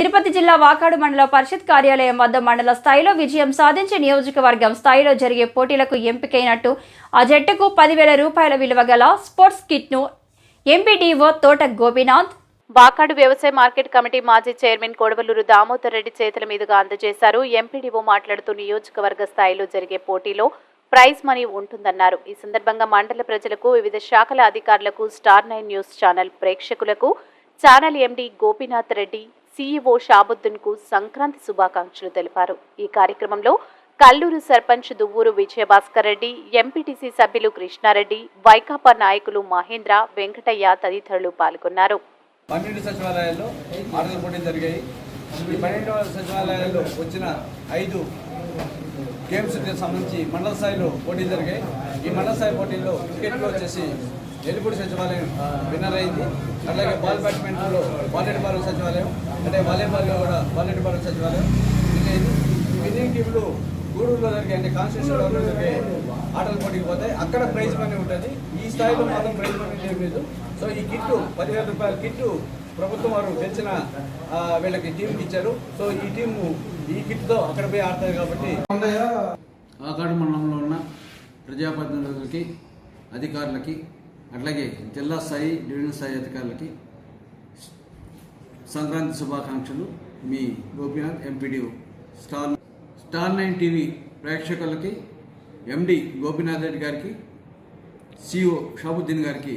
తిరుపతి జిల్లా వాకాడు మండల పరిషత్ కార్యాలయం వద్ద మండల స్థాయిలో విజయం సాధించి నియోజకవర్గం స్థాయిలో జరిగే పోటీలకు ఎంపికైనట్టు ఆ జట్టుకు పదివేల రూపాయల విలువ గల స్పోర్ట్స్ కిట్ను ఎంపీడీఓ తోట గోపీనాథ్ బాకాడు వ్యవసాయ మార్కెట్ కమిటీ మాజీ చైర్మన్ కొడవలూరు దామోదర్ రెడ్డి చేతుల మీదుగా అందజేశారు. ఎంపీడీఓ మాట్లాడుతూ నియోజకవర్గ స్థాయిలో జరిగే పోటీలో ప్రైజ్ మనీ ఉంటుందన్నారు. ఈ సందర్భంగా మండల ప్రజలకు వివిధ శాఖల అధికారులకు స్టార్ నైన్ న్యూస్ ఛానల్ ప్రేక్షకులకు channel MD Gopinath Reddy CEO షాబుద్దీన్కు Sankranti శుభాకాంక్షలు తెలిపారు. ఈ కార్యక్రమంలో కల్లూరు సర్పంచ్ దువ్వూరు విజయభాస్కర్ రెడ్డి ఎంపీటీసీ సభ్యులు కృష్ణారెడ్డి వైకాపా నాయకులు మహేంద్ర వెంకటయ్య తదితరులు పాల్గొన్నారు. పన్నెండు సచివాలయాల్లో ఆటల పోటీ జరిగాయి. ఈ పన్నెండు సచివాలయాల్లో వచ్చిన ఐదు గేమ్స్కి సంబంధించి మండల స్థాయిలో పోటీ జరిగాయి. ఈ మండల స్థాయి పోటీల్లో క్రికెట్లో వచ్చేసి ఎలుపూడి సచివాలయం విన్నర్ అయింది. అలాగే బాల్ బ్యాడ్మింటన్లో బాలెడ్డిపాలెం సచివాలయం అంటే వాలీబాల్లో కూడా బాలెడ్డిపాలెం సచివాలయం విన్ విన్నింగ్ టీంలు గూడూరులో జరిగే అంటే కాన్స్టిట్యూషన్లో జరిగే ఆటల పోటీకి పోతాయి. అక్కడ ప్రైజ్ మనీ ఉంటుంది. ఈ స్థాయిలో మాత్రం ప్రైజ్ మనీ ఏం లేదు. సో ఈ కిట్టు పదివేల రూపాయల కిట్టు ప్రభుత్వం వారు పెంచిన ఆ, వీళ్ళకి టీంకి ఇచ్చారు. సో ఈ టీము ఈ కిట్తో అక్కడ పోయి ఆడతారు కాబట్టి. ఆకాడు మండలంలో ఉన్న ప్రజాప్రతినిధులకి అధికారులకి అట్లాగే జిల్లా స్థాయి డివిజన్ స్థాయి అధికారులకి సంక్రాంతి శుభాకాంక్షలు. మీ Gopinath MPDO star star nine TV ప్రేక్షకులకి ఎండి గోపీనాథ్ రెడ్డి గారికి సిఓ షాబుద్దీన్ గారికి